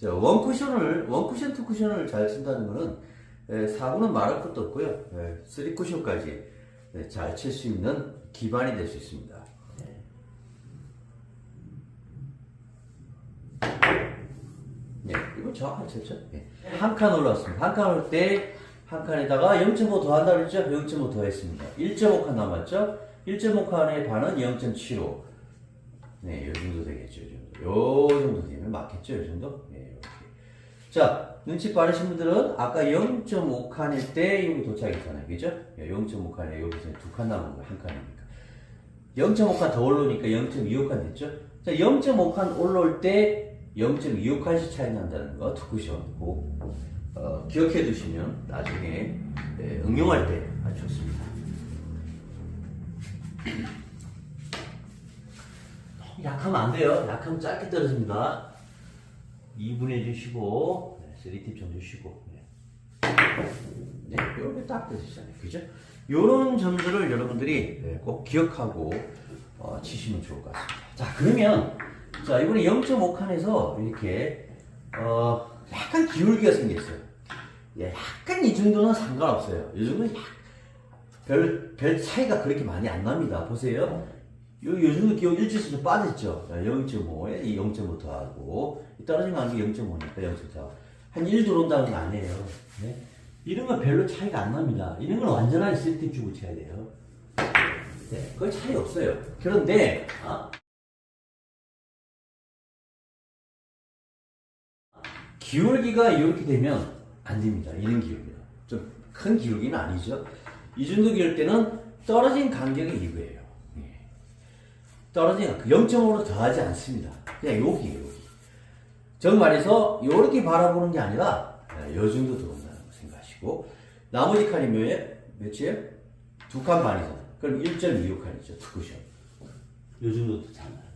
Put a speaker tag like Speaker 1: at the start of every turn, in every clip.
Speaker 1: 자, 원 쿠션을, 원 쿠션, 투 쿠션을 잘 친다는 거는, 에, 4구는 말할 것도 없고요. 에, 3쿠션까지 잘 칠 수 있는 기반이 될 수 있습니다. 네, 이거 정확하게 쳤죠? 네. 한칸 올랐습니다. 한 칸 올 때, 한 칸에다가 0.5 더한다고 그랬죠? 0.5 더했습니다. 1.5칸 남았죠? 1.5칸의 반은 0.75. 네, 요 정도 되겠죠, 요 정도. 요 정도 되면 맞겠죠, 요 정도? 네, 이렇게. 자, 눈치 빠르신 분들은 아까 0.5칸일 때 여기 도착했잖아요. 그죠? 0.5칸에 여기서 두 칸 남은 거, 한 칸이니까. 0.5칸 더 올라오니까 0.25칸 됐죠? 자, 0.5칸 올라올 때 0.25칸씩 차이 난다는 거, 꼭, 어, 기억해 두시면 나중에 네, 응용할 때 아주 좋습니다. 약하면 안 돼요. 약하면 짧게 떨어집니다. 2분 해 주시고, 네, 3팁 좀 주시고, 네. 네, 이렇게 딱 되시잖아요. 그죠? 요런 점들을 여러분들이 네, 꼭 기억하고 어, 치시면 좋을 것 같습니다. 자, 그러면, 자, 이번에 0.5칸에서 이렇게, 어, 약간 기울기가 생겼어요. 예, 약간 이 정도는 상관없어요. 이 정도는 약, 별, 별 차이가 그렇게 많이 안 납니다. 보세요. 요, 요 정도 기억 일치수도 빠졌죠. 0.5에 이 0.5 더하고, 이 떨어진 거 아니고 0.5니까 0.4. 한 1 들어온다는 거 아니에요. 네? 이런 건 별로 차이가 안 납니다. 이런 건 완전하게 세팅 주고 쳐야 돼요. 네, 거의 차이 없어요. 그런데, 아, 기울기가 이렇게 되면 안 됩니다. 이런 기울기는. 좀 큰 기울기는 아니죠. 이 정도 기울 때는 떨어진 간격이 이거예요. 예. 간격, 0.5로 더하지 않습니다. 그냥 여기에요, 여기. 정말해서 이렇게 바라보는 게 아니라 이 정도 들어온다는 거 생각하시고 나머지 칸이 몇이에요? 몇이에요? 두 칸 반이잖아요. 그럼 1.25칸이죠. 투쿠션. 이 정도 잘 나옵니다.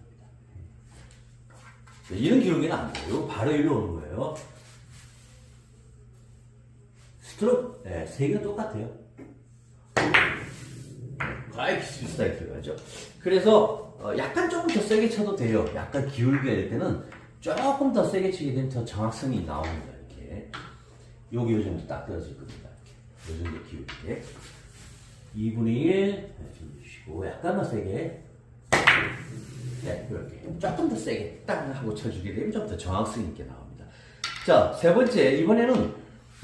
Speaker 1: 네, 이런 기록에는 안 돼요. 바로 일로 오는 거예요. 스트로크, 네, 세 개가 똑같아요. 거의 비슷비슷하게 들어가죠. 그래서 어, 약간 조금 더 세게 쳐도 돼요. 약간 기울게 될 때는 조금 더 세게 치게 되면 더 정확성이 나옵니다. 이렇게. 여기 요 정도 딱 떨어질 겁니다. 요 정도 기울게. 2분의 1좀 주시고 약간만 세게 네, 이렇게 조금 더 세게 딱 하고 쳐주게 되면 좀 더 정확성 있게 나옵니다. 자, 세 번째 이번에는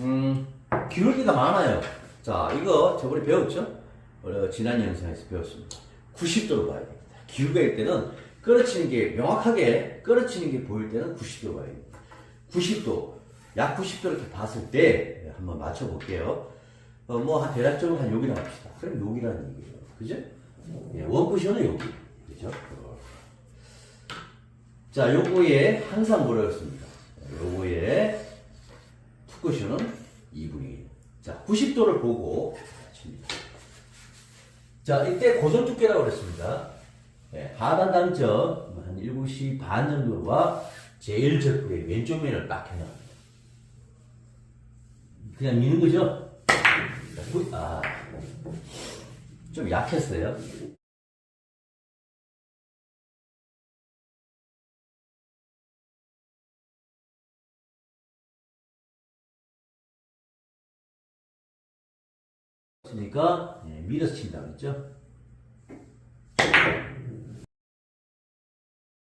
Speaker 1: 음, 기울기가 많아요. 자, 이거 저번에 배웠죠? 어, 지난 영상에서 배웠습니다. 90도로 봐야 됩니다. 기울기일 때는 끌어치는 게 명확하게 끌어치는 게 보일 때는 90도로 봐야 됩니다. 90도, 약 90도 이렇게 봤을 때 네, 한번 맞춰볼게요. 어, 뭐, 한 대략적으로 한 여기라 합시다. 그럼 여기라는 얘기예요. 그죠? 예, 원쿠션은 여기. 그죠? 자, 요거에 항상 뭐라였습니다. 요거에 투쿠션은 2분의 1. 자, 90도를 보고 칩니다. 자, 이때 고정 두께라고 그랬습니다. 예, 하단 당점 한 7시 반 정도와 제일 적구의 왼쪽 면을 딱 해놔. 그냥 미는 거죠? 아, 좀 약했어요. 그러니까 예, 밀어서 친다고 했죠?